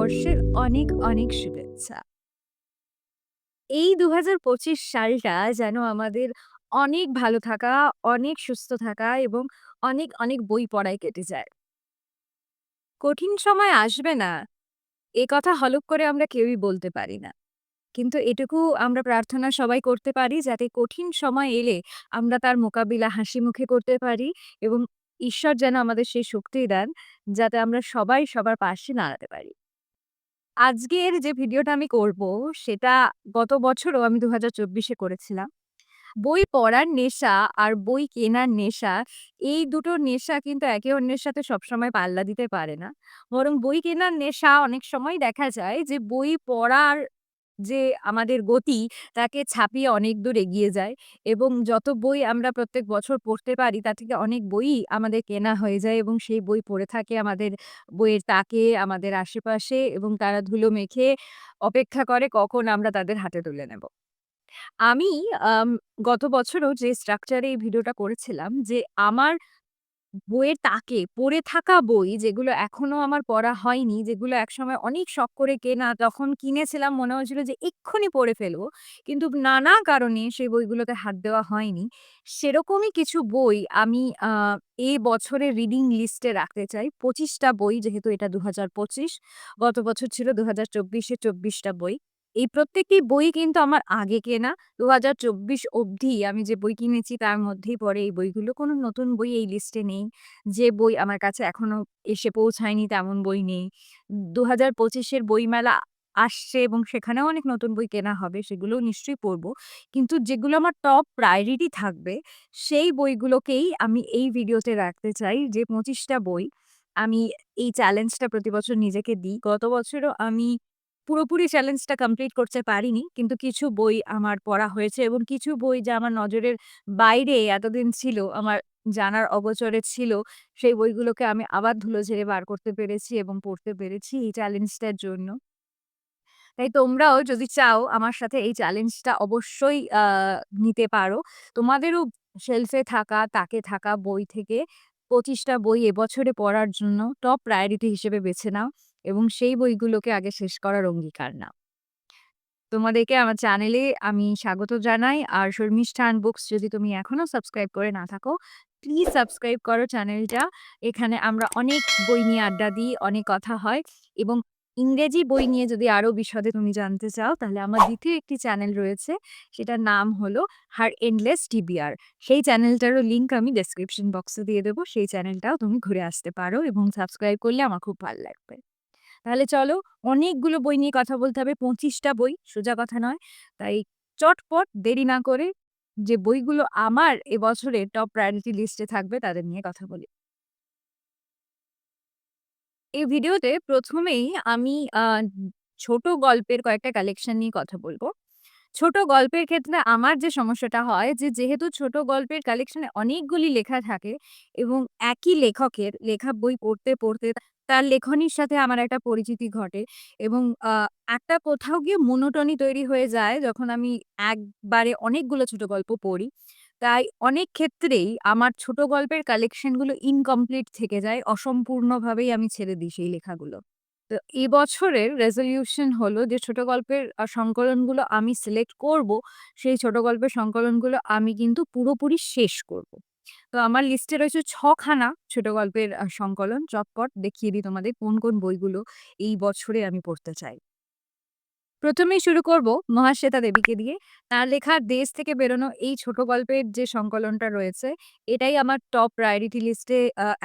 নববর্ষের অনেক, অনেক শুভেচ্ছা। এই ২০২৫ সালটা যেন আমাদের অনেক ভালো থাকা, অনেক সুস্থ থাকা এবং অনেক, অনেক বই পড়ায় কেটে যায়। কঠিন সময় আসবে না, এ কথা হলফ করে আমরা কেউই বলতে পারি না। কিন্তু এটুকু আমরা প্রার্থনা সবাই করতে পারি যাতে কঠিন সময় এলে আমরা তার মোকাবিলা হাসি মুখে করতে পারি এবং ঈশ্বর যেন আমাদের সেই শক্তি দেন, যাতে আমরা সবাই সবার পাশে দাঁড়াতে পারি। আজকের যে ভিডিওটা আমি করব সেটা গত বছরও আমি দু হাজার চব্বিশে করেছিলাম। বই পড়ার নেশা আর বই কেনার নেশা, এই দুটো নেশা কিন্তু একে অন্যের সাথে সবসময় পাল্লা দিতে পারে না। বরং বই কেনার নেশা অনেক সময় দেখা যায় যে বই পড়ার যে আমাদের গতি তাকে ছাপিয়ে অনেক দূর এগিয়ে যায় এবং যত বই আমরা প্রত্যেক বছর পড়তে পারি তা থেকে অনেক বইই আমাদের কেনা হয়ে যায় এবং সেই বই পড়ে থাকে আমাদের বইয়ের তাকে, আমাদের আশেপাশে এবং তারা ধুলো মেখে অপেক্ষা করে কখন আমরা তাদের হাতে তুলে নেব। আমি গত বছরও যে স্ট্রাকচারে এই ভিডিওটা করেছিলাম যে আমার বইয়ের তাকে পড়ে থাকা বই যেগুলো এখনও আমার পড়া হয়নি, যেগুলো একসময় অনেক শখ করে কেনা, তখন কিনেছিলাম মনে হয়েছিল যে এক্ষুনি পড়ে ফেলব। কিন্তু নানা কারণে সেই বইগুলোতে হাত দেওয়া হয়নি। সেরকমই কিছু বই আমি এ বছরের রিডিং লিস্টে রাখতে চাই। পঁচিশটা বই যেহেতু এটা ২০২৫ গত বছর ছিল ২০২৪ এ ২৪ টা বই। এই প্রত্যেকটি বই কিন্তু আমার আগে কেনা। ২০২৪ অবধি আমি যে বই কিনেছি তার মধ্যেই পড়ে এই বইগুলো। কোনো নতুন বই এই লিস্টে নেই। যে বই আমার কাছে এখনও এসে পৌঁছায়নি তেমন বই নেই। ২০২৫ এর বইমেলা আসছে এবং সেখানেও অনেক নতুন বই কেনা হবে। সেগুলোও নিশ্চয়ই পড়ব। কিন্তু যেগুলো আমার টপ প্রায়োরিটি থাকবে, সেই বইগুলোকেই আমি এই ভিডিওতে রাখতে চাই যে ২৫ টা বই আমি এই চ্যালেঞ্জটা প্রতি বছর নিজেকে দিই। গত বছরও আমি পুরোপুরি চ্যালেঞ্জটা কমপ্লিট করতে পারিনি। কিন্তু কিছু বই আমার পড়া হয়েছে এবং কিছু বই যা আমার নজরের বাইরে এতদিন ছিল, আমার জানার অগোচরে ছিল, সেই বইগুলোকে আমি আবার ধুলো ঝেড়ে বার করতে পেরেছি এবং পড়তে পেরেছি এই চ্যালেঞ্জটার জন্য। তাই তোমরাও যদি চাও আমার সাথে এই চ্যালেঞ্জটা অবশ্যই নিতে পারো। তোমাদেরও শেলফে থাকা, তাকে থাকা বই থেকে পঁচিশটা বই এবছরে পড়ার জন্য টপ প্রায়োরিটি হিসেবে বেছে নাও এবং সেই বইগুলোকে আগে শেষ করার অঙ্গীকার নাও। তোমাদেরকে আমার চ্যানেলে আমি স্বাগত জানাই। আর শর্মিষ্ঠান বুকস যদি তুমি এখনও সাবস্ক্রাইব করে না থাকো, প্লিজ সাবস্ক্রাইব করো চ্যানেলটা। এখানে আমরা অনেক বই নিয়ে আড্ডা দিই, অনেক কথা হয় এবং ইংরেজি বই নিয়ে যদি আরও বিশদে তুমি জানতে চাও তাহলে আমার দ্বিতীয় একটি চ্যানেল রয়েছে। সেটার নাম হলো 'হার এন্ডলেস টিবিআর'। সেই চ্যানেলটারও লিংক আমি ডেসক্রিপশন বক্সে দিয়ে দেবো। সেই চ্যানেলটাও তুমি ঘুরে আসতে পারো এবং সাবস্ক্রাইব করলে আমার খুব ভালো লাগবে। তাহলে চলো অনেকগুলো বই নিয়ে কথা বলতে হবে। পঁচিশটা বই, সোজা কথা নয়। তাই চটপট দেরি না করে যে বইগুলো আমার এবছরে টপ প্রায়োরিটি লিস্টে থাকবে তাদের নিয়ে কথা বলি। এই ভিডিওতে প্রথমেই আমি ছোট গল্পের কয়েকটা কালেকশন নিয়ে কথা বলব। ছোট গল্পের ক্ষেত্রে আমার যে সমস্যাটা হয় যে যেহেতু ছোট গল্পের কালেকশনে অনেকগুলি লেখা থাকে এবং একই লেখকের লেখা বই পড়তে, পড়তে তার লেখনীর সাথে আমার একটা পরিচিতি ঘটে এবং একটা কোথাও গিয়ে মনোটনি তৈরি হয়ে যায় যখন আমি একবারে অনেকগুলো ছোট গল্প পড়ি। তাই অনেক ক্ষেত্রেই আমার ছোট গল্পের কালেকশনগুলো ইনকমপ্লিট থেকে যায়। অসম্পূর্ণভাবেই আমি ছেড়ে দিই সেই লেখাগুলো। তো বছরের রেজলিউশন হলো যে ছোট গল্পের সংকলনগুলো আমি সিলেক্ট করব। সেই ছোট গল্পের সংকলনগুলো আমি কিন্তু পুরোপুরি শেষ করব। তো আমার লিস্টে রয়েছে ৬ খানা ছোট গল্পের সংকলন। চটপট দেখিয়ে দিই তোমাদের কোন, কোন বইগুলো এই বছরে আমি পড়তে চাই। ১ম এই শুরু করব মহাশ্বেতা দেবীকে দিয়ে। তার লেখা 'দেশ থেকে বেরোনো' এই ছোট গল্পের যে সংকলনটা রয়েছে, এটাই আমার টপ প্রায়োরিটি লিস্টে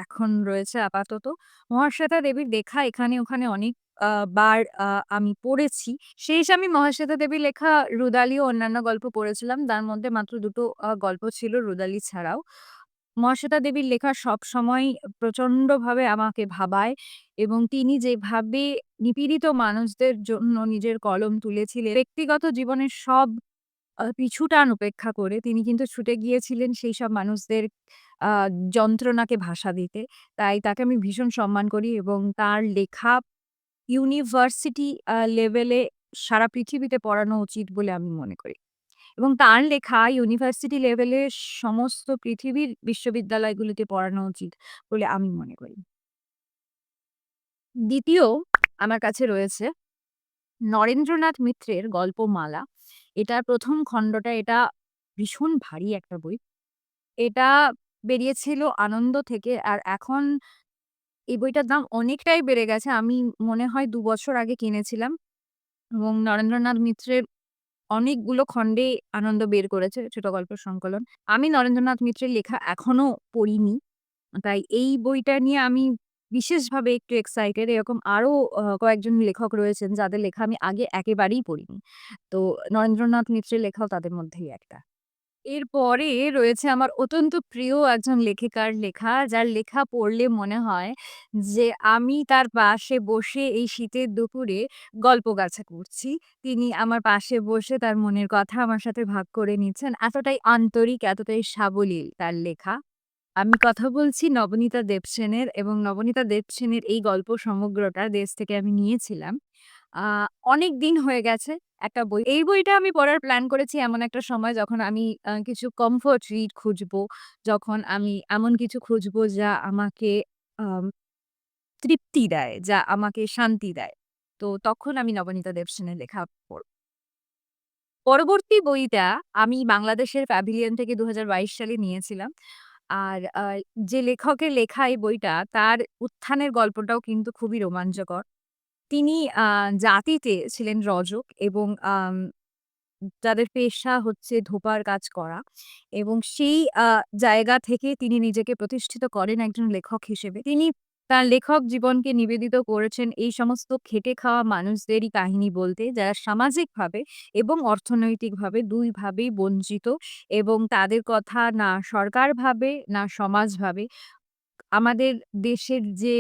এখন রয়েছে আপাতত। মহাশ্বেতা দেবীর লেখা এখানে ওখানে অনেক বার আমি পড়েছি। শেষ আমি মহাশ্বেতা দেবীর লেখা 'রুদালি' ও অন্যান্য গল্প পড়েছিলাম। তার মধ্যে মাত্র দুটো গল্প ছিল 'রুদালি' ছাড়াও। মহাশ্বেতা দেবীর লেখা সব সবসময় প্রচন্ডভাবে আমাকে ভাবায় এবং তিনি যেভাবে নিপীড়িত মানুষদের জন্য নিজের কলম তুলেছিলেন, ব্যক্তিগত জীবনের সব পিছুটান উপেক্ষা করে তিনি কিন্তু ছুটে গিয়েছিলেন সেই সব মানুষদের যন্ত্রণাকে ভাষা দিতে। তাই তাকে আমি ভীষণ সম্মান করি এবং তার লেখা ইউনিভার্সিটি লেভেলে সারা পৃথিবীতে পড়ানো উচিত বলে আমি মনে করি। এবং তার লেখা ইউনিভার্সিটি লেভেলে সমস্ত পৃথিবীর বিশ্ববিদ্যালয়গুলিতে পড়ানো উচিত বলে আমি মনে করি। দ্বিতীয় আমার কাছে রয়েছে নরেন্দ্রনাথ মিত্রের গল্পমালা। এটার প্রথম খণ্ডটা, এটা ভীষণ ভারী একটা বই। এটা বেরিয়েছিল আনন্দ থেকে। আর এখন এই বইটার দাম অনেকটাই বেড়ে গেছে। আমি মনে হয় দু বছর আগে কিনেছিলাম এবং নরেন্দ্রনাথ মিত্রের অনেকগুলো খণ্ডে আনন্দ বের করেছে ছোট গল্প সংকলন। আমি নরেন্দ্রনাথ মিত্রের লেখা এখনও পড়িনি। তাই এই বইটা নিয়ে আমি বিশেষভাবে একটু এক্সাইটেড। এরকম আরও কয়েকজন লেখক রয়েছেন যাদের লেখা আমি আগে একেবারেই পড়িনি। তো নরেন্দ্রনাথ মিত্রের লেখাও তাদের মধ্যেই একটা। এরপরে রয়েছে আমার অত্যন্ত প্রিয় একজন লেখিকার লেখা, যার লেখা পড়লে মনে হয় যে আমি তার পাশে বসে এই শীতের দুপুরে গল্পগাছা করছি। তিনি আমার পাশে বসে তার মনের কথা আমার সাথে ভাগ করে নিচ্ছেন। এতটাই আন্তরিক, এতটাই সাবলীল তার লেখা। আমি কথা বলছি নবনীতা দেবসেনের এবং নবনীতা দেবসেনের এই গল্প সমগ্রটা দেশ থেকে আমি নিয়েছিলাম। আ অনেকদিন হয়ে গেছে একটা বই। এই বইটা আমি পড়ার প্ল্যান করেছি এমন একটা সময় যখন আমি কিছু কমফোর্ট রিড খুঁজবো। যখন আমি এমন কিছু খুঁজবো যা আমাকে আম তৃপ্তি দেয়, যা আমাকে শান্তি দেয়। তো তখন আমি নবনীতা দেবসেনের লেখা পড়ব। পরবর্তী বইটা আমি বাংলাদেশের প্যাভিলিয়ন থেকে ২০২২ সালে নিয়েছিলাম। আর যে লেখকের লেখা এই বইটা তার উত্থানের গল্পটাও কিন্তু খুবই রোমাঞ্চকর। তিনি জাতিতে ছিলেন রজক এবং যাদের পেশা হচ্ছে ধোপার কাজ করা এবং সেই জায়গা থেকে তিনি নিজেকে প্রতিষ্ঠিত করেন একজন লেখক হিসেবে। তিনি তার লেখক জীবনকে নিবেদিত করেছেন এই সমস্ত খেটে খাওয়া মানুষদেরই কাহিনী বলতে, যারা সামাজিকভাবে এবং অর্থনৈতিকভাবে ২ ভাবেই বঞ্চিত এবং তাদের কথা না সরকার ভাবে, না সমাজ ভাবে। আমাদের দেশের যে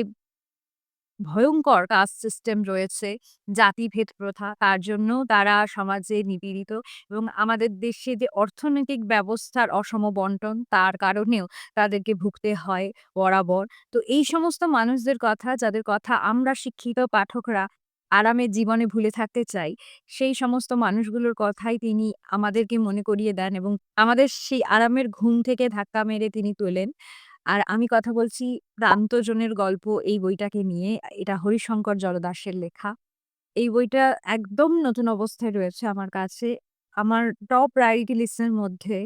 ভয়ঙ্কর কাস্ট সিস্টেম রয়েছে, জাতিভেদ প্রথা, তার জন্যও তারা সমাজে নিপীড়িত এবং আমাদের দেশে যে অর্থনৈতিক ব্যবস্থার অসম বন্টন, তার কারণেও তাদেরকে ভুগতে হয় বরাবর। তো এই সমস্ত মানুষদের কথা, যাদের কথা আমরা শিক্ষিত পাঠকরা আরামে জীবনে ভুলে থাকতে চাই, সেই সমস্ত মানুষগুলোর কথাই তিনি আমাদেরকে মনে করিয়ে দেন এবং আমাদের সেই আরামের ঘুম থেকে ধাক্কা মেরে তিনি তোলেন। আর আমি কথা বলছি 'প্রান্তজনের গল্প' এই বইটাকে নিয়ে। এটা হরিশঙ্কর জলদাসের লেখা। এই বইটা একদম নতুন অবস্থায় রয়েছে আমার কাছে। আমার টপ প্রায়োরিটি লিস্টের মধ্যে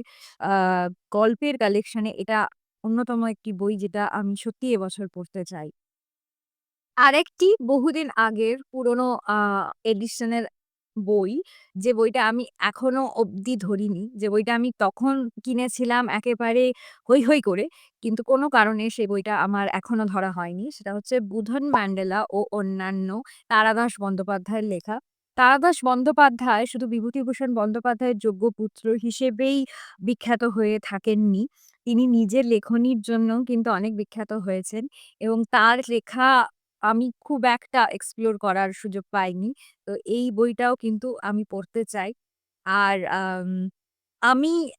গল্পের কালেকশনে এটা অন্যতম একটি বই যেটা আমি সত্যি এবছর পড়তে চাই। আরেকটি বহুদিন আগের পুরনো এডিশনের বই, যে বইটা আমি এখনও অবধি ধরিনি। যে বইটা আমি তখন কিনেছিলাম একেবারে হৈ, হৈ করে। কিন্তু কোনো কারণে সেই বইটা আমার এখনও ধরা হয়নি। সেটা হচ্ছে 'বুধন ম্যান্ডেলা ও অন্যান্য' তারাদাস বন্দ্যোপাধ্যায়ের লেখা। তারাদাস বন্দ্যোপাধ্যায় শুধু বিভূতিভূষণ বন্দ্যোপাধ্যায়ের যোগ্য পুত্র হিসেবেই বিখ্যাত হয়ে থাকেননি। তিনি নিজের লেখনীর জন্যও কিন্তু অনেক বিখ্যাত হয়েছেন এবং তার লেখা আমি খুব একটা এক্সপ্লোর করার সুযোগ পাইনি। তো এই বইটাও কিন্তু আমি পড়তে চাই। আর আম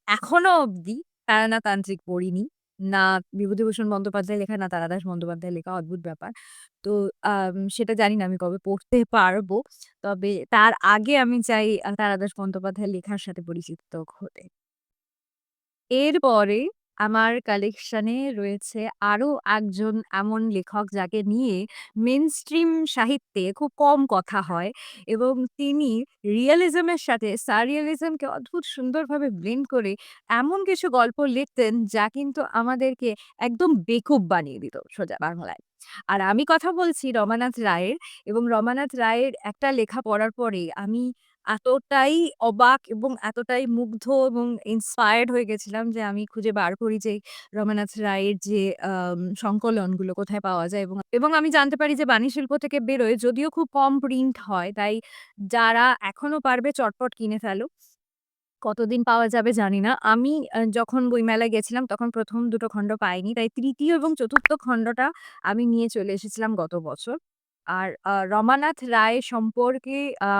এখনও অবধি তারানাতান্ত্রিক পড়িনি। না বিভূতিভূষণ বন্দ্যোপাধ্যায়ের লেখা, না তারাদাস বন্দ্যোপাধ্যায়ের লেখা, অদ্ভুত ব্যাপার। তো সেটা জানি না আমি কবে পড়তে পারব। তবে তার আগে আমি চাই তারাদাস বন্দ্যোপাধ্যায়ের লেখার সাথে পরিচিত হতে। এরপরে আমার কালেকশনে রয়েছে আরও একজন এমন লেখক যাকে নিয়ে মেইনস্ট্রিম সাহিত্যে খুব কম কথা হয় এবং তিনি রিয়ালিজম এর সাথে সাররিয়ালিজমকে অদ্ভুত সুন্দরভাবে ব্লেন্ড করে এমন কিছু গল্প লিখতেন যা কিন্তু আমাদেরকে একদম বেকুব বানিয়ে দিত সোজা বাংলায়। আর আমি কথা বলছি রমানাথ রায়ের এবং রমানাথ রায়ের একটা লেখা পড়ার পরে আমি এতটাই অবাক এবং এতটাই মুগ্ধ এবং ইন্সপায়ার্ড হয়ে গেছিলাম যে আমি খুঁজে বার করি যে রমানাথ রায়ের যে সংকলনগুলো কোথায় পাওয়া যায় এবং এবং আমি জানতে পারি যে বাণী শিল্প থেকে বেরোয় যদিও খুব কম প্রিন্ট হয় তাই যারা এখনও পারবে চটপট কিনে ফেলো। কতদিন পাওয়া যাবে জানি না। আমি যখন বইমেলায় গেছিলাম তখন প্রথম দুটো খণ্ড পাইনি। তাই তৃতীয় এবং চতুর্থ খণ্ডটা আমি নিয়ে চলে এসেছিলাম গত বছর। আর রমানাথ রায় সম্পর্কে, আ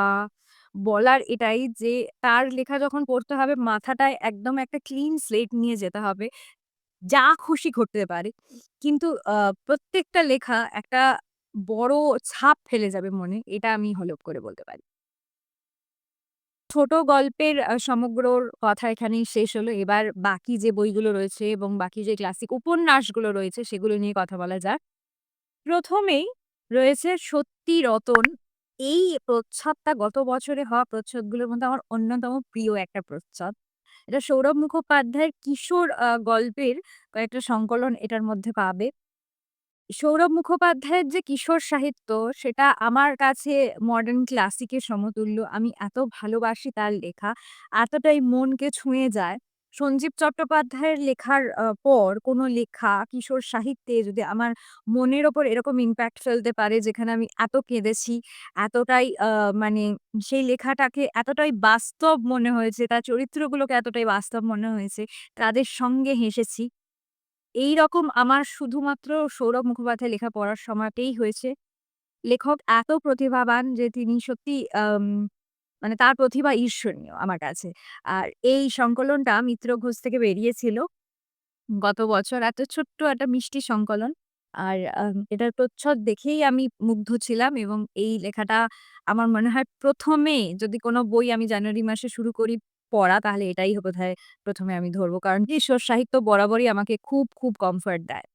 বলার এটাই যে, তার লেখা যখন পড়তে হবে, মাথাটায় একদম একটা ক্লিন স্লেট নিয়ে যেতে হবে। যা খুশি ঘটতে পারে। কিন্তু প্রত্যেকটা লেখা একটা বড় ছাপ ফেলে যাবে মনে। এটা আমি হলফ করে বলতে পারি। ছোট গল্পের, আ সমগ্রর কথা এখানেই শেষ হলো। এবার বাকি যে বইগুলো রয়েছে এবং বাকি যে ক্লাসিক উপন্যাসগুলো রয়েছে, সেগুলো নিয়ে কথা বলা যাক। প্রথমেই রয়েছে 'সত্যি রতন'। এই প্রচ্ছদটা গত বছরে হওয়া প্রচ্ছদগুলোর মধ্যে আমার অন্যতম প্রিয় একটা প্রচ্ছদ। এটা সৌরভ মুখোপাধ্যায়ের কিশোর গল্পের কয়েকটা সংকলন এটার মধ্যে পাবে। সৌরভ মুখোপাধ্যায়ের যে কিশোর সাহিত্য সেটা আমার কাছে মডার্ন ক্লাসিকের সমতুল্য। আমি এত ভালোবাসি তার লেখা, এতটাই মনকে ছুঁয়ে যায়। সঞ্জীব চট্টোপাধ্যায়ের লেখার পর কোনো লেখা কিশোর সাহিত্যে যদি আমার মনের ওপর এরকম ইমপ্যাক্ট ফেলতে পারে যেখানে আমি এত কেঁদেছি, এতটাই মানে সেই লেখাটাকে এতটাই বাস্তব মনে হয়েছে, তার চরিত্রগুলোকে এতটাই বাস্তব মনে হয়েছে, তাদের সঙ্গে হেসেছি। এইরকম আমার শুধুমাত্র সৌরভ মুখোপাধ্যায়ের লেখা পড়ার সময়তেই হয়েছে। লেখক এত প্রতিভাবান যে তিনি সত্যি মানে তার প্রতিভা ঈর্ষণীয় আমার কাছে। আর এই সংকলনটা মিত্র ঘোষ থেকে বেরিয়েছিল গত বছর। এত ছোট্ট একটা মিষ্টি সংকলন। আর এটার প্রচ্ছদ দেখেই আমি মুগ্ধ ছিলাম এবং এই লেখাটা আমার মনে হয় ১ম এ যদি কোনো বই আমি জানুয়ারি মাসে শুরু করি পড়া তাহলে এটাই বোধহয় প্রথমে আমি ধরবো। কারণ কিশোর সাহিত্য বরাবরই আমাকে খুব, খুব কমফোর্ট দেয়।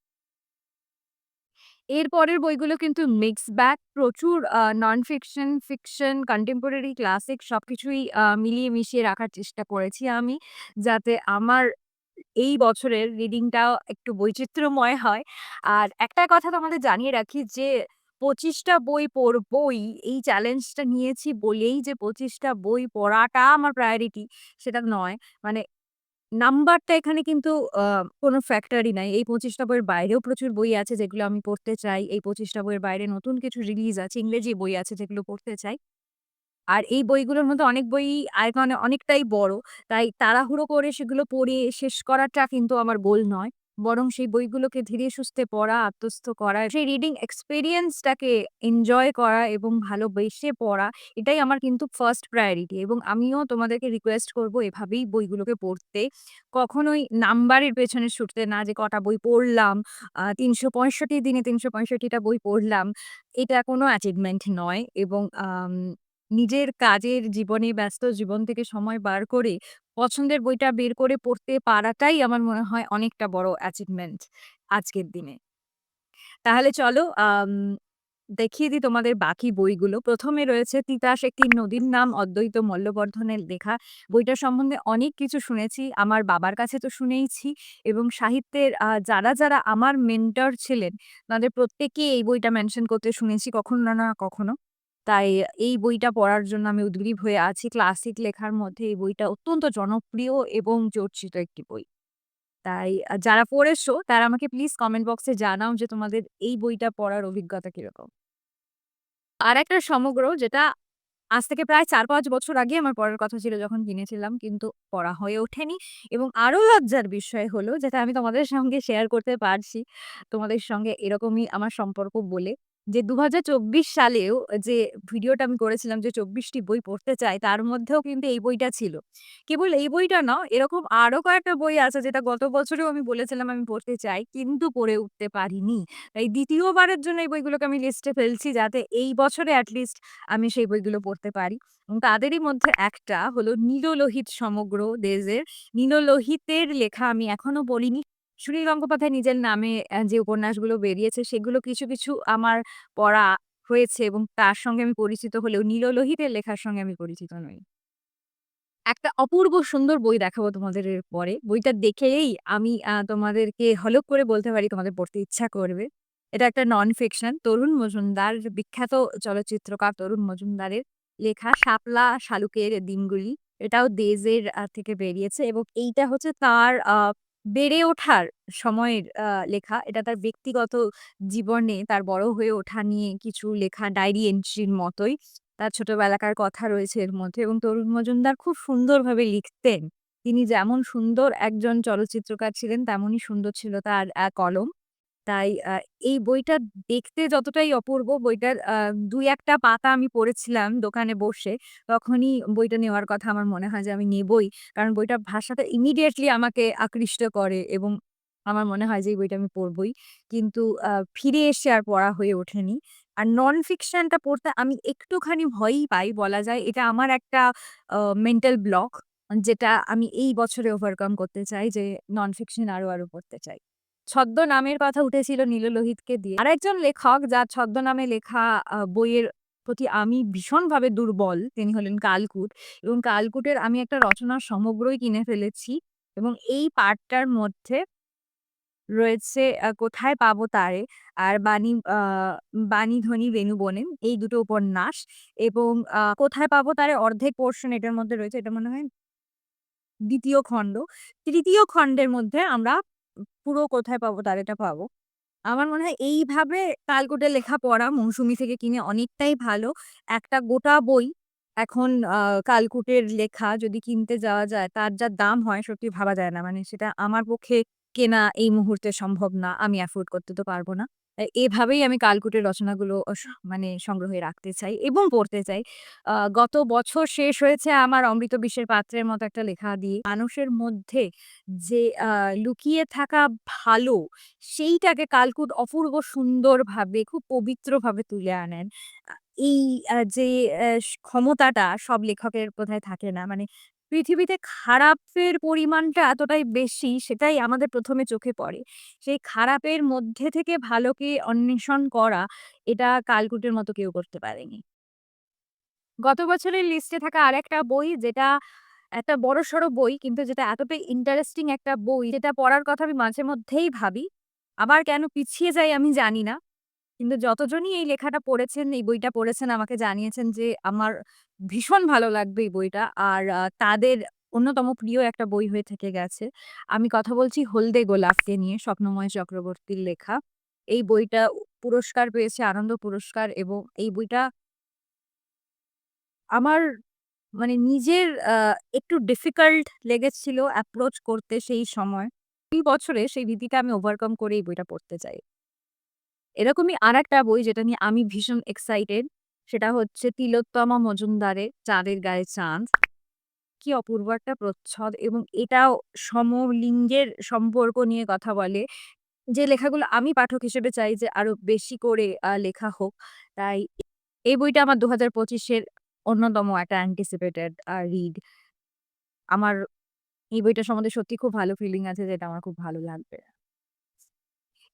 এর পরের বইগুলো কিন্তু মিক্স ব্যাক প্রচুর non fiction, fiction, contemporary, classic সবকিছুই আ মিলিয়ে মিশিয়ে রাখার চেষ্টা করেছি আমি। যাতে আমার এই বছরের রিডিংটাও একটু বৈচিত্র্যময় হয়। আর একটা কথা তোমাদের জানিয়ে রাখি যে ২৫ টা বই পড়বই এই চ্যালেঞ্জটা নিয়েছি বলেই যে পঁচিশটা বই পড়াটা আমার প্রায়োরিটি সেটা নয়। মানে নাম্বারটা এখানে কিন্তু কোনো ফ্যাক্টরই নাই। এই পঁচিশটা বইয়ের বাইরেও প্রচুর বই আছে যেগুলো আমি পড়তে চাই। এই পঁচিশটা বইয়ের বাইরে নতুন কিছু রিলিজ আছে, ইংরেজি বই আছে যেগুলো পড়তে চাই। আর এই বইগুলোর মধ্যে অনেক বই আয়তনে অনেকটাই বড়। তাই তাড়াহুড়ো করে সেগুলো পড়ে শেষ করাটা কিন্তু আমার গোল নয়। বরং সেই বইগুলোকে ধীরে সুস্থে পড়া, আত্মস্থ করা, সেই রিডিং এক্সপেরিয়েন্স টাকে এনজয় করা এবং ভালোবেসে পড়া এটাই আমার কিন্তু ফার্স্ট প্রায়োরিটি এবং আমিও তোমাদেরকে রিকোয়েস্ট করব এভাবেই বইগুলোকে পড়তে। কখনোই নাম্বারের পেছনে ছুটতে না যে কটা বই পড়লাম, তিনশো পঁয়ষট্টি দিনে তিনশো পঁয়ষট্টিটা বই পড়লাম। এটা কোনো অ্যাচিভমেন্ট নয় এবং নিজের কাজের জীবনে ব্যস্ত জীবন থেকে সময় বার করে পছন্দের বইটা বের করে পড়তে পারাটাই আমার মনে হয় অনেকটা বড় অ্যাচিভমেন্ট আজকের দিনে। তাহলে চলো দেখিয়ে দিই তোমাদের বাকি বইগুলো। ১ম এ রয়েছে 'তিতাস একটি নদীর নাম' অদ্বৈত মল্লবর্ধনের লেখা। বইটা সম্বন্ধে অনেক কিছু শুনেছি। আমার বাবার কাছে তো শুনেইছি এবং সাহিত্যের যারা, যারা আমার মেন্টর ছিলেন তাদের প্রত্যেককেই এই বইটা মেনশন করতে শুনেছি কখনো না কখনো। তাই এই বইটা পড়ার জন্য আমি উদগ্রীব হয়ে আছি। ক্লাসিক লেখার মধ্যে এই বইটা অত্যন্ত জনপ্রিয় এবং চর্চিত একটি বই। তাই যারা পড়েছো তারা আমাকে প্লিজ কমেন্ট বক্সে জানাও যে তোমাদের এই বইটা পড়ার অভিজ্ঞতা কীরকম? আর একটা সমগ্র যেটা আজ থেকে প্রায় ৪-৫ বছর আগে আমার পড়ার কথা ছিল যখন কিনেছিলাম কিন্তু পড়া হয়ে ওঠেনি এবং আরও লজ্জার বিষয় হলো যেটা আমি তোমাদের সঙ্গে শেয়ার করতে পারছি, তোমাদের সঙ্গে এরকমই আমার সম্পর্ক বলে যে ২০২৪ সালেও যে ভিডিওটা আমি করেছিলাম যে ২৪ টি বই পড়তে চাই, তার মধ্যেও কিন্তু এই বইটা ছিল। কেবল এই বইটা না, এরকম আরও কয়েকটা বই আছে যেটা গত বছরেও আমি বলেছিলাম আমি পড়তে চাই, কিন্তু পড়ে উঠতে পারিনি। তাই ২য় বারের জন্য এই বইগুলোকে আমি লিস্টে ফেলছি যাতে এই বছরে এট লিস্ট আমি সেই বইগুলো পড়তে পারি। এবং তাদেরই মধ্যে একটা হলো 'নীললোহিত সমগ্র' ডেজের। নীললোহিতের লেখা আমি এখনও পড়িনি। সুনীল গঙ্গোপাধ্যায় নিজের নামে যে উপন্যাসগুলো বেরিয়েছে সেগুলো কিছু, কিছু আমার পড়া হয়েছে এবং তার সঙ্গে আমি পরিচিত হলেও নীললোহিতের লেখার সঙ্গে আমি পরিচিত নই। একটা অপূর্ব সুন্দর বই দেখাবো তোমাদের পরে। বইটা দেখেই আমি তোমাদেরকে হলক করে বলতে পারি তোমাদের পড়তে ইচ্ছা করবে। এটা একটা নন ফিকশন তরুণ মজুমদার বিখ্যাত চলচ্চিত্রকার তরুণ মজুমদারের লেখা 'শাপলা শালুকের দিনগুলি'। এটাও দেজের থেকে বেরিয়েছে এবং এইটা হচ্ছে তার আ বেড়ে ওঠার সময়ের লেখা। এটা তার ব্যক্তিগত জীবনে তার বড় হয়ে ওঠা নিয়ে কিছু লেখা, ডায়েরি এন্ট্রির মতোই। তার ছোটবেলাকার কথা রয়েছে এর মধ্যে এবং তরুণ মজুমদার খুব সুন্দরভাবে লিখতেন। তিনি যেমন সুন্দর একজন চলচ্চিত্রকার ছিলেন, তেমনই সুন্দর ছিল তার কলম। তাই এই বইটা দেখতে যতটাই অপূর্ব বইটার আ ২-১ টা পাতা আমি পড়েছিলাম দোকানে বসে। তখনই বইটা নেওয়ার কথা আমার মনে হয় যে আমি নেবই। কারণ বইটার ভাষাটা ইমিডিয়েটলি আমাকে আকৃষ্ট করে এবং আমার মনে হয় যে এই বইটা আমি পড়বই। কিন্তু ফিরে এসে আর পড়া হয়ে ওঠেনি। আর নন ফিকশনটা পড়তে আমি একটুখানি ভয়ই পাই বলা যায়। এটা আমার একটা মেন্টাল ব্লক যেটা আমি এই বছরে ওভারকাম করতে চাই যে নন ফিকশন আরও, আরও পড়তে চাই। ছদ্মনামের কথা উঠেছিল নীললোহিতকে দিয়ে। আরেকজন লেখক, যার ছদ্মনামে লেখা বইয়ের প্রতি আমি ভীষণভাবে দুর্বল, তিনি হলেন কালকুট এবং কালকুটের আমি একটা রচনার সমগ্রই কিনে ফেলেছি এবং এই পাঠটার মধ্যে রয়েছে 'কোথায় পাবো তারে' আর 'বাণী বাণী বেণু বনে' এই দুটো উপন্যাস এবং 'কোথায় পাবো তারে' অর্ধেক পোর্শন এটার মধ্যে রয়েছে। এটা মনে হয় দ্বিতীয় খণ্ড। তৃতীয় খণ্ডের মধ্যে আমরা পুরো 'কোথায় পাবো তার এটা পাবো। আমার মনে হয় এইভাবে কালকুটের লেখা পড়া মৌসুমি থেকে কিনে অনেকটাই ভালো। একটা গোটা বই এখন কালকুটের লেখা যদি কিনতে যাওয়া যায়, তার যা দাম হয় সত্যি ভাবা যায় না। মানে সেটা আমার পক্ষে কেনা এই মুহূর্তে সম্ভব না। আমি অ্যাফোর্ড করতে তো পারব না। এভাবেই আমি কালকুটের রচনাগুলো মানে সংগ্রহে রাখতে চাই এবং পড়তে চাই। গত বছর শেষ হয়েছে আমার 'অমৃত বিশ্বের পাত্রের' মতো একটা লেখা দিয়ে। মানুষের মধ্যে যে লুকিয়ে থাকা ভালো, সেইটাকে কালকুট অপূর্ব সুন্দরভাবে খুব পবিত্রভাবে তুলে আনেন। এই যে ক্ষমতাটা সব লেখকের বোধহয় থাকে না। মানে পৃথিবীতে খারাপের পরিমাণটা এতটাই বেশি, সেটাই আমাদের প্রথমে চোখে পড়ে। সেই খারাপের মধ্যে থেকে ভালোকে অন্বেষণ করা, এটা কালকুটের মতো কেউ করতে পারেনি। গত বছরের লিস্টে থাকা আরেকটা বই, যেটা একটা বড়সড় বই, কিন্তু যেটা এতটাই ইন্টারেস্টিং একটা বই, যেটা পড়ার কথা আমি মাঝে মধ্যেই ভাবি। আবার কেন পিছিয়ে যাই আমি জানি না। কিন্তু যতজনই এই লেখাটা পড়েছেন, এই বইটা পড়েছেন আমাকে জানিয়েছেন যে আমার ভীষণ ভালো লাগবে এই বইটা। আর তাদের অন্যতম প্রিয় একটা বই হয়ে থেকে গেছে। আমি কথা বলছি 'হলদে গোলাপকে' নিয়ে স্বপ্নময় চক্রবর্তীর লেখা। এই বইটা পুরস্কার পেয়েছে আনন্দ পুরস্কার এবং এই বইটা আমার মানে নিজের একটু ডিফিকাল্ট লেগেছিল অ্যাপ্রোচ করতে সেই সময়। এই বছরে সেই ভীতিটা আমি ওভারকাম করে এই বইটা পড়তে চাই। এরকমই আরেকটা বই যেটা নিয়ে আমি ভীষণ এক্সাইটেড সেটা হচ্ছে তিলোত্তমা মজুমদারের 'চাঁদের গায়ে চাঁদ।' কি অপূর্ব একটা প্রচ্ছদ এবং এটাও সমলিঙ্গের সম্পর্ক নিয়ে কথা বলে। যে লেখাগুলো আমি পাঠক হিসেবে চাই যে আরও বেশি করে লেখা হোক। তাই এই বইটা আমার ২০২৫ এর অন্যতম একটা অ্যান্টিসিপেটেড রিড। আমার এই বইটা সম্বন্ধে সত্যি খুব ভালো ফিলিং আছে যেটা আমার খুব ভালো লাগবে।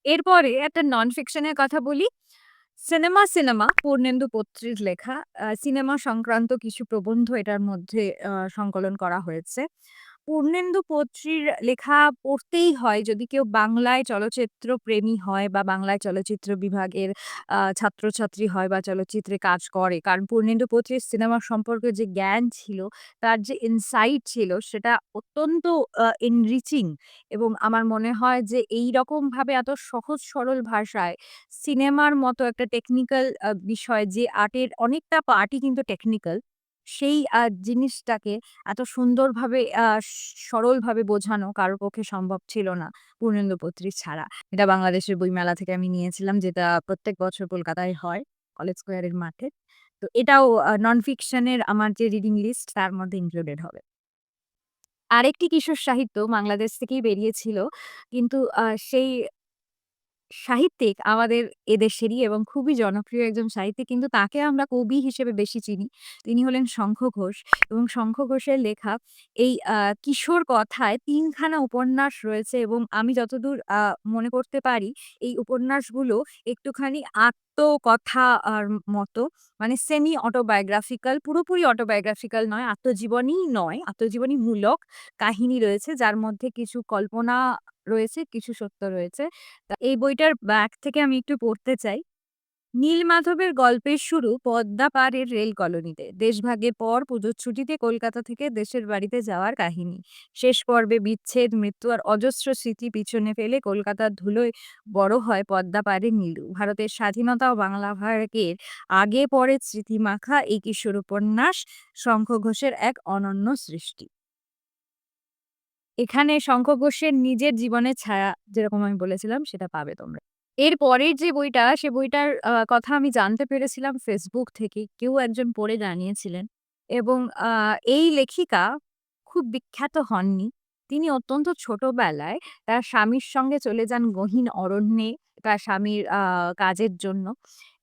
এরপরে একটা নন ফিকশনের কথা বলি। 'সিনেমা সিনেমা' পূর্ণেন্দু পত্রীর লেখা। সিনেমা সংক্রান্ত কিছু প্রবন্ধ এটার মধ্যে সংকলন করা হয়েছে। পূর্ণেন্দু পত্রীর লেখা পড়তেই হয় যদি কেউ বাংলায় চলচ্চিত্র প্রেমী হয় বা বাংলায় চলচ্চিত্র বিভাগের ছাত্রছাত্রী হয় বা চলচ্চিত্রে কাজ করে। কারণ পূর্ণেন্দু পত্রীর সিনেমা সম্পর্কে যে জ্ঞান ছিল, তার যে ইনসাইট ছিল সেটা অত্যন্ত এনরিচিং এবং আমার মনে হয় যে এই এইরকমভাবে এত সহজ সরল ভাষায় সিনেমার মতো একটা টেকনিক্যাল বিষয় যে আর্টের অনেকটা পার্টই কিন্তু টেকনিক্যাল। সেই জিনিসটাকে এত সুন্দরভাবে সরলভাবে বোঝানো কারও পক্ষে সম্ভব ছিল না পূর্ণেন্দু পত্রী ছাড়া। এটা বাংলাদেশের বইমেলা থেকে আমি নিয়েছিলাম, যেটা প্রত্যেক বছর কলকাতায় হয়, কলেজ স্কোয়ারের মাঠে। তো এটাও নন ফিকশন এর আমার যে রিডিং লিস্ট তার মধ্যে ইনক্লুডেড হবে। আরেকটি কিশোর সাহিত্য বাংলাদেশ থেকেই বেরিয়েছিল। কিন্তু সেই সাহিত্যিক আমাদের এদেশেরই এবং খুবই জনপ্রিয় একজন সাহিত্যিক। কিন্তু তাকে আমরা কবি হিসেবে বেশি চিনি। তিনি হলেন শঙ্খ ঘোষ এবং শঙ্খ ঘোষের লেখা এই আহ, কিশোর কথায় তিনখানা উপন্যাস রয়েছে এবং আমি যতদূর আহ, মনে করতে পারি এই উপন্যাসগুলো একটুখানি আত্মকথা আর মতো মানে সেমি অটোবায়োগ্রাফিক্যাল পুরোপুরি অটোবায়োগ্রাফিক্যাল নয়, আত্মজীবনী নয়, আত্মজীবনীমূলক কাহিনী রয়েছে যার মধ্যে কিছু কল্পনা রয়েছে, কিছু সত্য রয়েছে। তা এই বইটার ব্যাক থেকে আমি একটু পড়তে চাই। নীলমাধবের গল্পের শুরু পদ্মা পাড়ের রেল কলোনিতে। দেশভাগের পর পুজোর ছুটিতে কলকাতা থেকে দেশের বাড়িতে যাওয়ার কাহিনী। শেষ পর্বে বিচ্ছেদ, মৃত্যু আর অজস্র স্মৃতি পিছনে ফেলে কলকাতার ধুলোয় বড় হয় পদ্মা পাড়ের নীলু। ভারতের স্বাধীনতা ও বাংলা ভাগের আগে পরে স্মৃতিমাখা এই কিশোর উপন্যাস শঙ্খ ঘোষের এক অনন্য সৃষ্টি। এখানে শঙ্খ ঘোষের নিজের জীবনের ছায়া যেরকম আমি বলেছিলাম সেটা পাবে তোমরা। এর পরের যে বইটা, সে বইটার কথা আমি জানতে পেরেছিলাম ফেসবুক থেকে। কেউ একজন পড়ে জানিয়েছিলেন এবং এই লেখিকা খুব বিখ্যাত হননি। তিনি অত্যন্ত ছোটবেলায় তার স্বামীর সঙ্গে চলে যান গহীন অরণ্যে তার স্বামীর কাজের জন্য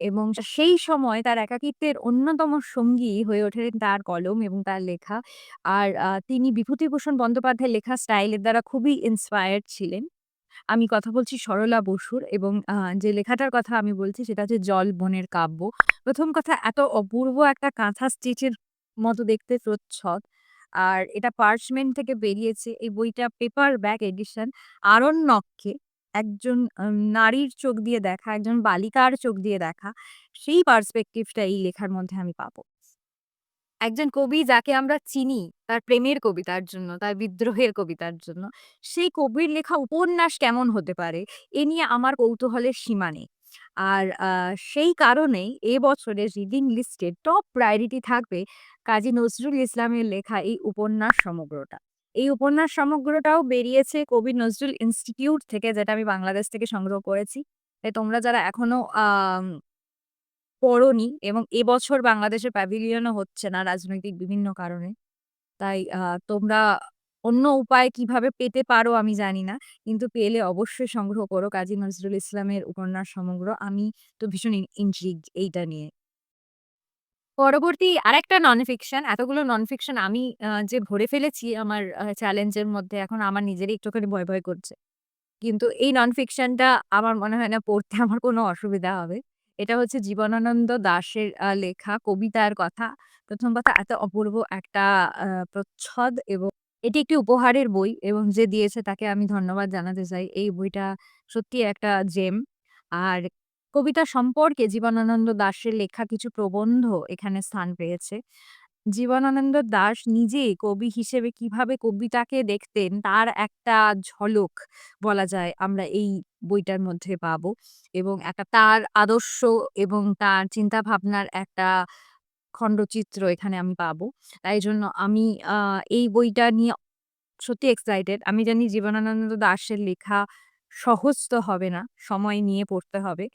এবং সেই সময় তার একাকিত্বের অন্যতম সঙ্গী হয়ে ওঠেন তার কলম এবং তার লেখা। আর তিনি বিভূতিভূষণ বন্দ্যোপাধ্যায়ের লেখা স্টাইলের দ্বারা খুবই ইন্সপায়ার্ড ছিলেন। আমি কথা বলছি সরলা বসুর এবং যে লেখাটার কথা আমি বলছি সেটা হচ্ছে 'জল বনের কাব্য।' প্রথম কথা এত অপূর্ব একটা কাঁথা স্টিচের মতো দেখতে প্রচ্ছদ। আর এটা পার্চমেন্ট থেকে বেরিয়েছে। এই বইটা পেপার ব্যাক এডিশন। আরণ্যককে একজন নারীর চোখ দিয়ে দেখা, একজন বালিকার চোখ দিয়ে দেখা, সেই পার্সপেক্টিভ টা এই লেখার মধ্যে আমি পাবো। একজন কবি যাকে আমরা চিনি তার প্রেমের কবিতার জন্য, তার বিদ্রোহের কবিতার জন্য। সেই কবির লেখা উপন্যাস কেমন হতে পারে? এ নিয়ে আমার কৌতূহলের সীমা নেই। আর সেই কারণেই এবছরের রিডিং লিস্টে টপ প্রায়োরিটি থাকবে কাজী নজরুল ইসলামের লেখা এই উপন্যাস সমগ্রটা। এই উপন্যাস সমগ্রটাও বেরিয়েছে কবি নজরুল ইনস্টিটিউট থেকে যেটা আমি বাংলাদেশ থেকে সংগ্রহ করেছি। তোমরা যারা এখনও পড়োনি এবং এবছর বাংলাদেশের প্যাভিলিয়ন ও হচ্ছে না রাজনৈতিক বিভিন্ন কারণে। তাই তোমরা অন্য উপায় কীভাবে পেতে পারো আমি জানি না। কিন্তু পেলে অবশ্যই সংগ্রহ করো কাজী নজরুল ইসলামের উপন্যাস সমগ্র। আমি তো ভীষণ ইন ইন্ট্রিগড এইটা নিয়ে। পরবর্তী আরেকটা নন ফিকশন, এতগুলো নন ফিকশন আমি যে ভরে ফেলেছি আমার চ্যালেঞ্জের মধ্যে এখন আমার নিজেরই একটুখানি ভয়, ভয় করছে। কিন্তু এই নন ফিকশনটা আমার মনে হয় না পড়তে আমার কোনো অসুবিধা হবে। এটা হচ্ছে জীবনানন্দ দাশের লেখা, কবিতার কথা। প্রথম কথা, এত অপূর্ব একটা প্রচ্ছদ এবং এটি একটি উপহারের বই এবং যে দিয়েছে তাকে আমি ধন্যবাদ জানাতে চাই। এই বইটা সত্যি একটা জেম। আর কবিতা সম্পর্কে জীবনানন্দ দাশের লেখা কিছু প্রবন্ধ এখানে স্থান পেয়েছে। জীবনানন্দ দাশ নিজেই কবি হিসেবে কীভাবে কবিতাকে দেখতেন, তার একটা ঝলক বলা যায় আমরা এই বইটার মধ্যে পাবো। এবং একটা তার আদর্শ এবং তার চিন্তা ভাবনার একটা খণ্ডচিত্র এখানে আমি পাবো। তাই জন্য আমি এই বইটা নিয়ে সত্যি এক্সাইটেড। আমি জানি জীবনানন্দ দাশের লেখা সহজ তো হবে না। সময় নিয়ে পড়তে হবে।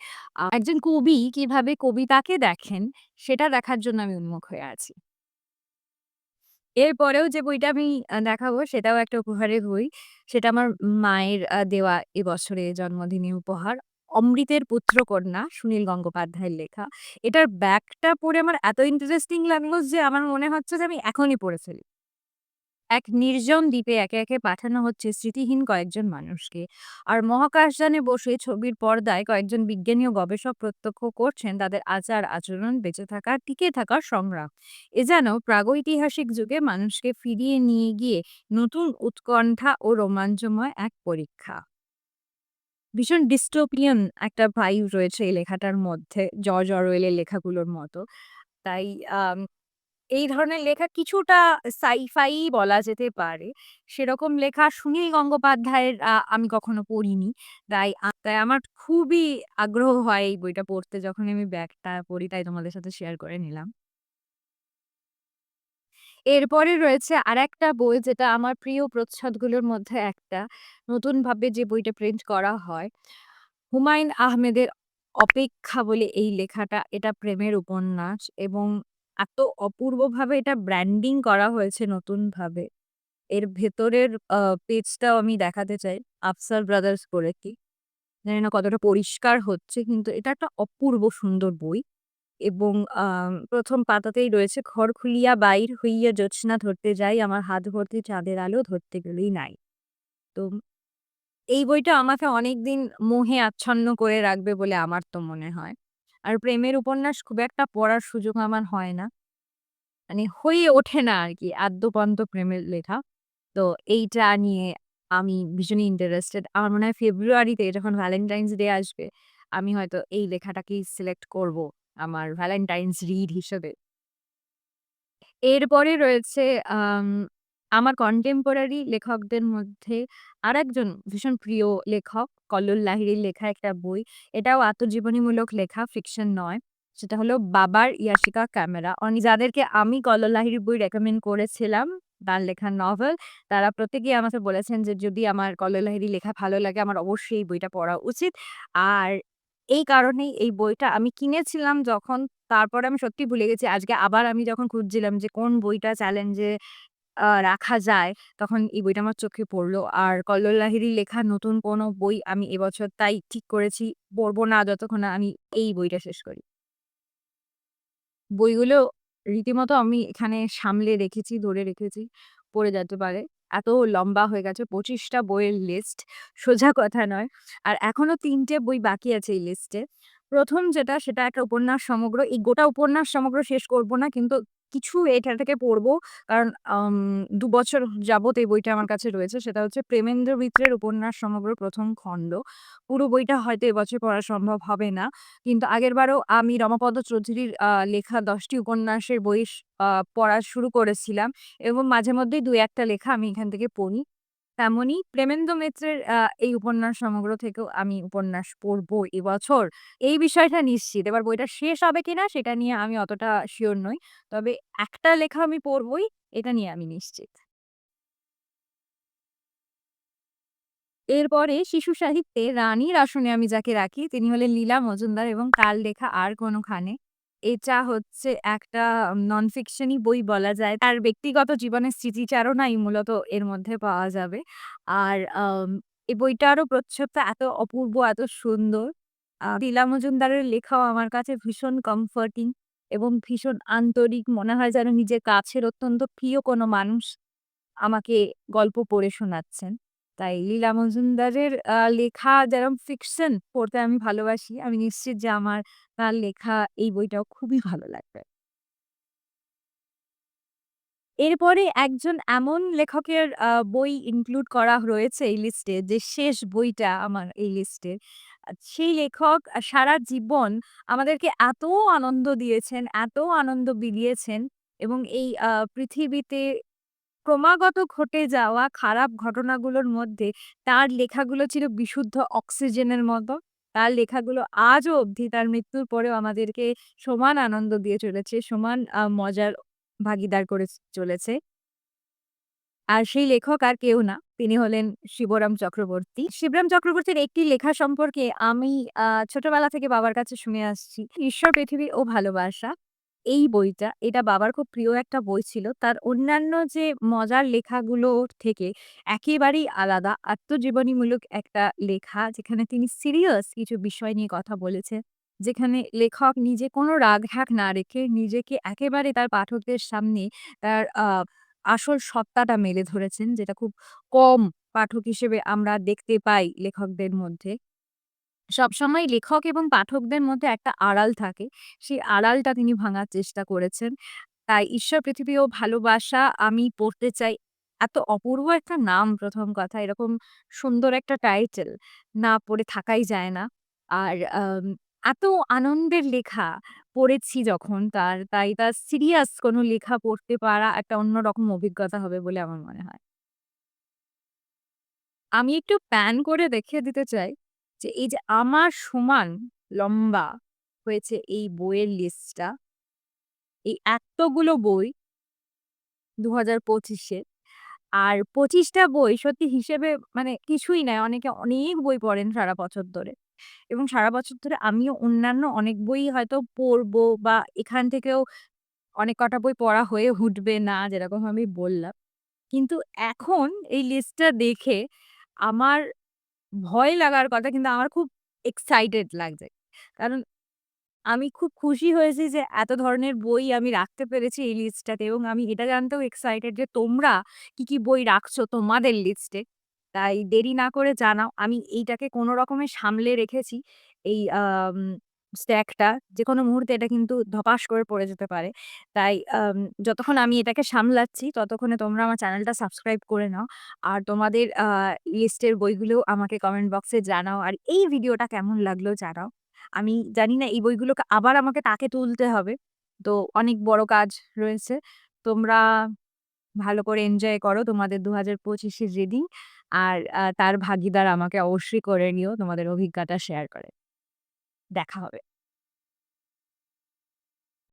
একজন কবি কীভাবে কবিতাকে দেখেন, সেটা দেখার জন্য আমি উন্মুখ হয়ে আছি। এরপরেও যে বইটা আমি দেখাবো সেটাও একটা উপহারের বই। সেটা আমার মায়ের দেওয়া এবছরে জন্মদিনে উপহার। 'অমৃতের পুত্রকন্যা' সুনীল গঙ্গোপাধ্যায়ের লেখা। এটার ব্যাকটা পড়ে আমার এত ইন্টারেস্টিং লাগল যে আমার মনে হচ্ছে যে আমি এখনই পড়ে ফেলি। এক নির্জন দ্বীপে একে, একে পাঠানো হচ্ছে স্মৃতিহীন কয়েকজন মানুষকে। আর মহাকাশযানে বসে ছবির পর্দায় কয়েকজন বিজ্ঞানী ও গবেষক প্রত্যক্ষ করছেন তাদের আচার-আচরণ, বেঁচে থাকার, টিকে থাকার সংগ্রাম। এ যেন প্রাগৈতিহাসিক যুগে মানুষকে ফিরিয়ে নিয়ে গিয়ে নতুন উৎকণ্ঠা ও রোমাঞ্চময় এক পরীক্ষা। ভীষণ ডিস্টোপিয়ান একটা ভাইব রয়েছে এই লেখাটার মধ্যে জর্জ অরওয়েলের লেখাগুলোর মতো। তাই এই ধরনের লেখা কিছুটা সাই-ফাই বলা যেতে পারে। সেরকম লেখা সুনীল গঙ্গোপাধ্যায়ের আমি কখনো পড়িনি। তাই তাই আমার খুবই আগ্রহ হয় এই বইটা পড়তে যখনই আমি ব্যাকটা পড়ি, তাই তোমাদের সাথে শেয়ার করে নিলাম। এরপরে রয়েছে আরেকটা বই, যেটা আমার প্রিয় প্রচ্ছদগুলোর মধ্যে একটা। নতুনভাবে যে বইটা প্রিন্ট করা হয়। হুমায়ূন আহমেদের 'অপেক্ষা' বলে এই লেখাটা। এটা প্রেমের উপন্যাস এবং এত অপূর্বভাবে এটা ব্র্যান্ডিং করা হয়েছে নতুনভাবে। এর ভেতরের পেজটাও আমি দেখাতে চাই। আফসার ব্রাদার্স করে কি। জানি না কতটা পরিষ্কার হচ্ছে, কিন্তু এটা একটা অপূর্ব সুন্দর বই। এবং ১ম পাতাতেই রয়েছে, ঘর খুলিয়া বাইর হইয়া জ্যোৎস্না ধরতে যাই, আমার হাত ভর্তি চাঁদের আলো ধরতে গেলেই নাই। তো এই বইটা আমাকে অনেকদিন মোহে আচ্ছন্ন করে রাখবে বলে আমার তো মনে হয়। আর প্রেমের উপন্যাস খুব একটা পড়ার সুযোগ আমার হয় না। মানে হয়ে ওঠে না আর কি আদ্যোপান্ত প্রেমের লেখা। তো এইটা নিয়ে আমি ভীষণই ইন্টারেস্টেড। আমার মনে হয় ফেব্রুয়ারিতে যখন ভ্যালেন্টাইনস ডে আসবে, আমি হয়তো এই লেখাটাকেই সিলেক্ট করব আমার ভ্যালেন্টাইনস রিড হিসেবে। এরপরে রয়েছে আমার কন্টেম্পোরারি লেখকদের মধ্যে আরেকজন ভীষণ প্রিয় লেখক কল্লোল লাহিড়ীর লেখা একটা বই। এটাও আত্মজীবনীমূলক লেখা, ফিকশন নয়। সেটা হলো 'বাবার ইয়াশিকা ক্যামেরা'। যাদেরকে আমি কল্লোল লাহিড়ীর বই রেকমেন্ড করেছিলাম, তার লেখা নভেল, তারা প্রত্যেকেই আমাকে বলেছেন যে যদি আমার কল্লোল লাহিড়ীর লেখা ভালো লাগে আমার অবশ্যই এই বইটা পড়া উচিত। আর এই কারণেই এই বইটা আমি কিনেছিলাম যখন, তারপরে আমি সত্যিই ভুলে গেছি। আজকে আবার আমি যখন খুঁজছিলাম যে কোন বইটা চ্যালেঞ্জে রাখা যায়, তখন এই বইটা আমার চোখে পড়ল। আর কল্লোল লেখা নতুন কোনো বই আমি এবছর তাই ঠিক করেছি পড়ব না যতক্ষণ না আমি এই বইটা শেষ করি। বইগুলো রীতিমতো আমি এখানে সামলে রেখেছি, ধরে রেখেছি, পড়ে যেতে পারে। এত লম্বা হয়ে গেছে ২৫ টা বইয়ের লিস্ট সোজা কথা নয়। আর এখনও ৩ টে বই বাকি আছে এই লিস্টে। ১ম যেটা সেটা একটা উপন্যাস সমগ্র। এই গোটা উপন্যাস সমগ্র শেষ করব না, কিন্তু কিছু এটা থেকে পড়ব। কারণ দু বছর যাবত এই বইটা আমার কাছে রয়েছে। সেটা হচ্ছে প্রেমেন্দ্র মিত্রের উপন্যাস সমগ্র প্রথম খণ্ড। পুরো বইটা হয়তো এবছর পড়া সম্ভব হবে না। কিন্তু আগেরবারও আমি রমাপদ চৌধুরীর লেখা দশটি উপন্যাসের বই পড়া শুরু করেছিলাম এবং মাঝে মধ্যেই ২-১ লেখা আমি এখান থেকে পড়ি। তেমনই প্রেমেন্দ্র মিত্রের এই উপন্যাস সমগ্র থেকেও আমি উপন্যাস পড়ব এবছর। এই বিষয়টা নিশ্চিত। এবার বইটা শেষ হবে কিনা সেটা নিয়ে আমি অতটা শিওর নই। তবে একটা লেখা আমি পড়বই, এটা নিয়ে আমি নিশ্চিত। এরপরে শিশু সাহিত্যে রানীর আসনে আমি যাকে রাখি তিনি হলেন লীলা মজুমদার এবং তার লেখা 'আর কোনখানে'। এটা হচ্ছে একটা নন ফিকশনই বই বলা যায়। তার ব্যক্তিগত জীবনের স্মৃতিচারণাই মূলত এর মধ্যে পাওয়া যাবে। আর এই বইটারও প্রচ্ছদটা এত অপূর্ব, এত সুন্দর। আ মজুমদারের লেখাও আমার কাছে ভীষণ কমফোর্টিং এবং ভীষণ আন্তরিক। মনে হয় যেন নিজের কাছের অত্যন্ত প্রিয় কোনো মানুষ আমাকে গল্প পড়ে শোনাচ্ছেন। তাই লীলা মজুমদারের লেখা যেরকম ফিকশন পড়তে আমি ভালোবাসি। আমি নিশ্চিত যে আমার তার লেখা এই বইটাও খুবই ভালো লাগবে। এরপরে একজন এমন লেখকের বই ইনক্লুড করা রয়েছে এই লিস্টে যে শেষ বইটা আমার এই লিস্টের। সেই লেখক সারা জীবন আমাদেরকে এত আনন্দ দিয়েছেন, এত আনন্দ বিলিয়েছেন এবং এই পৃথিবীতে ক্রমাগত ঘটে যাওয়া খারাপ ঘটনাগুলোর মধ্যে তার লেখাগুলো ছিল বিশুদ্ধ অক্সিজেনের মতো। তার লেখাগুলো আজও অবধি তার মৃত্যুর পরেও আমাদেরকে সমান আনন্দ দিয়ে চলেছে, সমান মজার ভাগিদার করে চলেছে। আর সেই লেখক আর কেউ না। তিনি হলেন শিবরাম চক্রবর্তী। শিবরাম চক্রবর্তীর একটি লেখা সম্পর্কে আমি ছোটবেলা থেকে বাবার কাছে শুনে আসছি। 'ঈশ্বর, পৃথিবী ও ভালোবাসা' এই বইটা, এটা বাবার খুব প্রিয় একটা বই ছিল। তার অন্যান্য যে মজার লেখাগুলোর থেকে একেবারেই আলাদা আত্মজীবনীমূলক একটা লেখা যেখানে তিনি সিরিয়াস কিছু বিষয় নিয়ে কথা বলেছেন। যেখানে লেখক নিজে কোনো রাগ-ঢাক না রেখে নিজেকে একেবারে তার পাঠকদের সামনে তার আসল সত্তাটা মেলে ধরেছেন যেটা খুব কম পাঠক হিসেবে আমরা দেখতে পাই লেখকদের মধ্যে। সবসময় লেখক এবং পাঠকদের মধ্যে একটা আড়াল থাকে। সেই আড়ালটা তিনি ভাঙার চেষ্টা করেছেন। তাই 'ঈশ্বর, পৃথিবী ও ভালোবাসা' আমি পড়তে চাই। এত অপূর্ব একটা নাম ১ম কথা। এরকম সুন্দর একটা টাইটেল না পড়ে থাকাই যায় না। আর এত আনন্দের লেখা পড়েছি যখন তার, তাই তার সিরিয়াস কোনো লেখা পড়তে পারা একটা অন্যরকম অভিজ্ঞতা হবে বলে আমার মনে হয়। আমি একটু প্যান করে দেখিয়ে দিতে চাই যে এই যে আমার সমান লম্বা হয়েছে এই বইয়ের লিস্টটা। এই এতগুলো বই ২০২৫ এর। আর পঁচিশটা বই সত্যি হিসেবে মানে কিছুই নাই, অনেকে অনেক বই পড়েন সারা বছর ধরে। এবং সারা বছর ধরে আমিও অন্যান্য অনেক বই হয়তো পড়ব বা এখান থেকেও অনেক কটা বই পড়া হয়ে উঠবে না যেরকম আমি বললাম। কিন্তু এখন এই লিস্টটা দেখে আমার ভয় লাগার কথা কিন্তু আমার খুব এক্সাইটেড লাগছে। কারণ আমি খুব খুশি হয়েছি যে এত ধরনের বই আমি রাখতে পেরেছি এই লিস্টটাতে এবং আমি এটা জানতেও এক্সাইটেড যে তোমরা কি, কি বই রাখছো তোমাদের লিস্টে। তাই দেরি না করে জানাও। আমি এইটাকে কোনো রকমে সামলে রেখেছি। এই আম যে কোনো মুহূর্তে এটা কিন্তু ধপাস করে পড়ে যেতে পারে। তাই যতক্ষণ আমি এটাকে সামলাচ্ছি, ততক্ষণে তোমরা আমার চ্যানেলটা সাবস্ক্রাইব করে নাও। আর তোমাদের লিস্টের বইগুলো আমাকে কমেন্ট বক্সে জানাও। আর এই ভিডিওটা কেমন লাগল জানাও। আমি জানি না, এই বইগুলোকে আবার আমাকে তাকে তুলতে হবে। তো অনেক বড় কাজ রয়েছে। তোমরা ভালো করে এনজয় করো তোমাদের ২০২৫ এর রিডিং। আর তার ভাগীদার আমাকে অবশ্যই করে নিও তোমাদের অভিজ্ঞতা শেয়ার করে। দেখা হবে।